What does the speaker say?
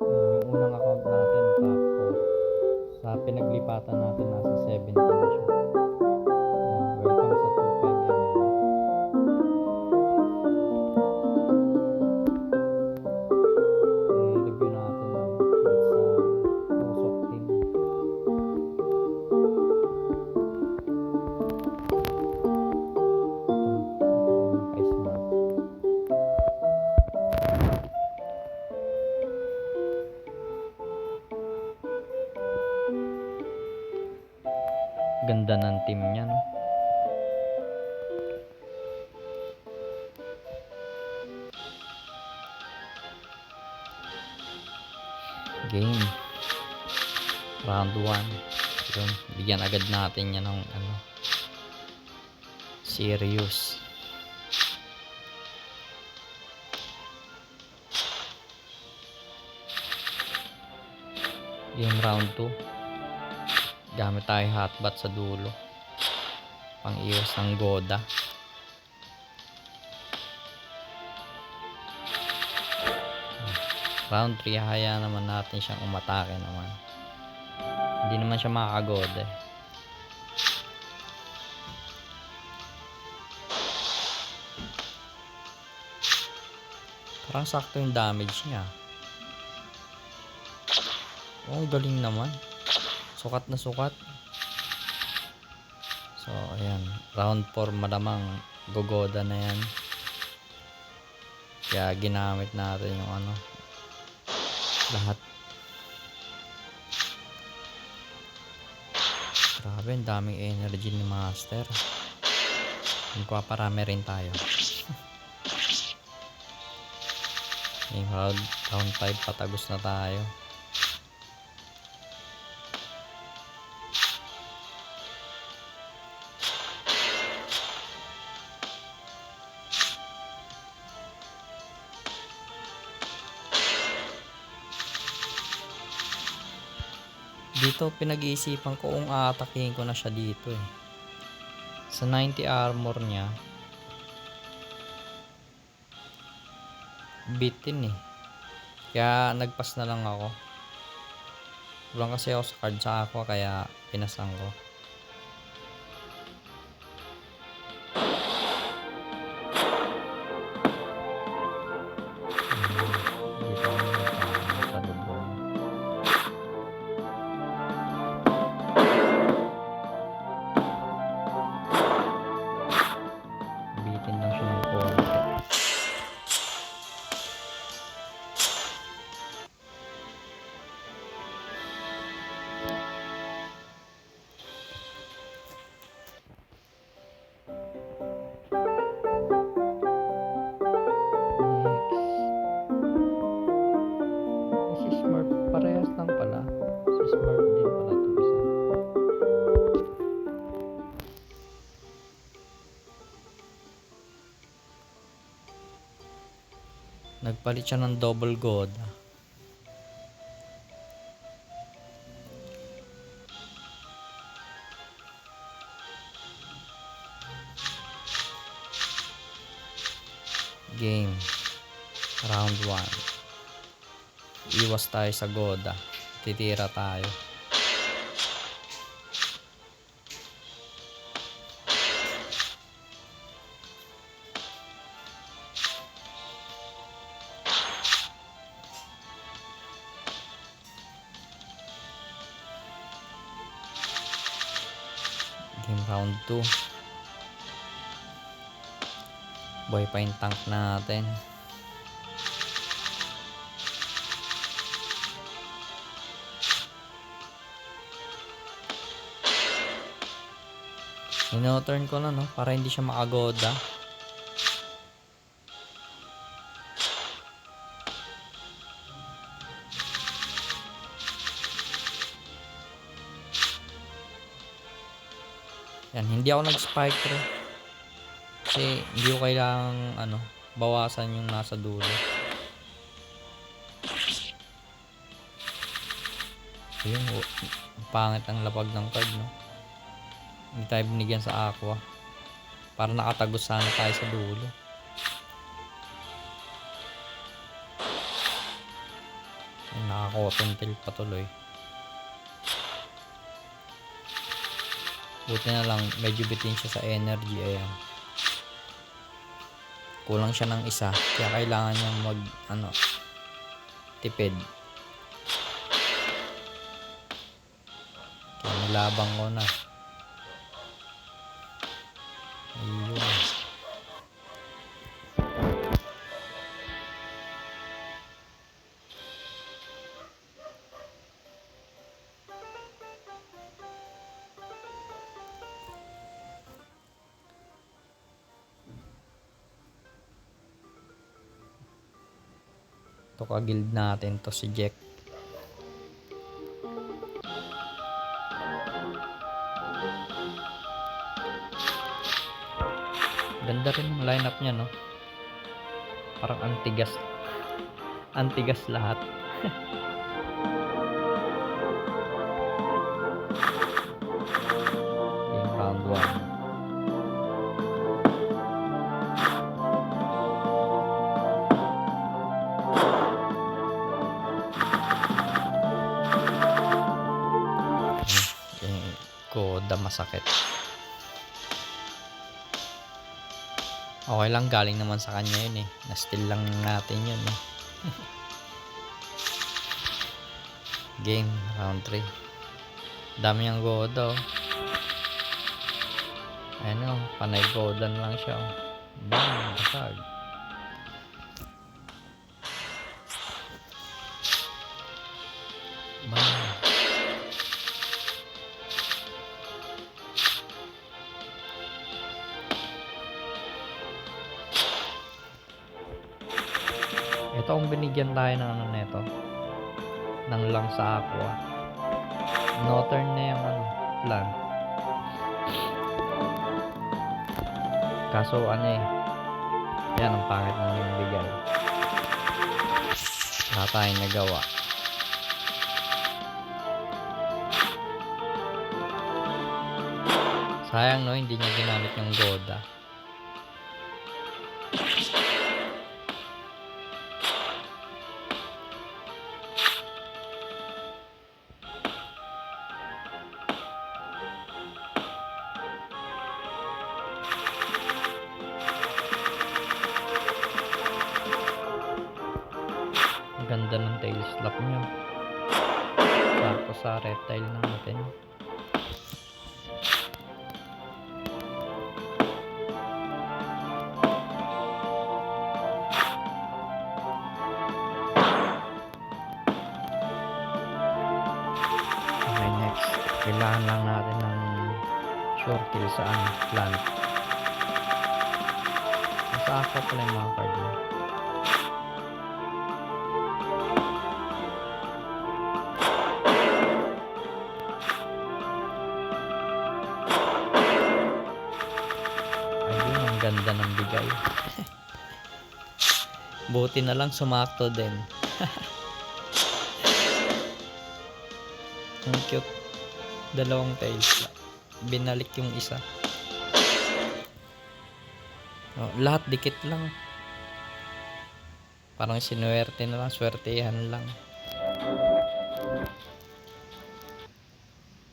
Yung unang account natin, 4. Sa pinaglipatan natin, nasa 17 na siya. Ganda ng team niya, no? Game. Round 1. Yun, bigyan agad natin yan ng ano. Serious. Game round 2 gamit tayo hotbat sa dulo. Pang iwas ng goda. Round 3 haya naman natin siyang umatake naman. Hindi naman siya makakagoda eh. parang sakto yung damage niya. Oh galing naman sukat na sukat. So ayan. Round 4 malamang gogoda na yan. Kaya ginamit natin yung ano lahat. Grabe ang daming energy ni master. Magpaparami rin tayo. Yung round, round 5 patagos na tayo Dito pinag-iisipan ko kung aatakihin ko na siya dito eh. Sa 90 armor niya. Bitin eh. Kaya nagpas na lang ako. Kulang kasi ako sa card sa aqua kaya pinasang ko. Smurf, parehas lang pala. Si Smurf din pala ito isa. Nagpalit siya ng double god. Game. Round 1. Iwas tayo sa goda. Titira tayo. Game round 2. Boy pa yung tank natin. Ino-turn ko na no para hindi siya makagoda. Yan, hindi ako nag-spike through. Kasi hindi ko kailangang ano, bawasan yung nasa dulo. Ayun, oh, pangit ang lapag ng card, no? Hindi tayo binigyan sa aqua. Para nakatagos sana tayo sa dulo. Nakakotentil pa tuloy. Buti na lang, medyo bitin siya sa energy. Ayan. Kulang siya ng isa. Kaya kailangan niya mag, ano, tipid. Kaya nilabang ko na. Ayun. To ka-guild natin to si Jack. Ganda rin ang lineup niya, no? Parang antigas. Antigas lahat. Game round 1. Yung koda masakit. Okay lang, galing naman sa kanya yun eh. Na-steal lang natin yun eh. Game, round 3. Dami niyang goda oh. Ayan oh, panay godan lang siya oh. Bang, basag. Ito binigyan tayo ng ano nito. Ng lang sa aqua. No turn na yung ano, plant. Kaso ano eh. Yan ang pangit ng yung bigay. Wala tayong nagawa. Sayang no, hindi niya ginamit yung Goda. Ganda ng tail slap niya. Tapos sa reptile natin. Okay, next. Kailangan lang natin ng short kill sa ano, plant. Nasa aqua pala yung mga card ganda ng bigay. Buti na lang sumakto din. ang cute. Dalawang tails. Binalik yung isa. Oh, lahat dikit lang. Parang sinuwerte na lang, swertehan lang.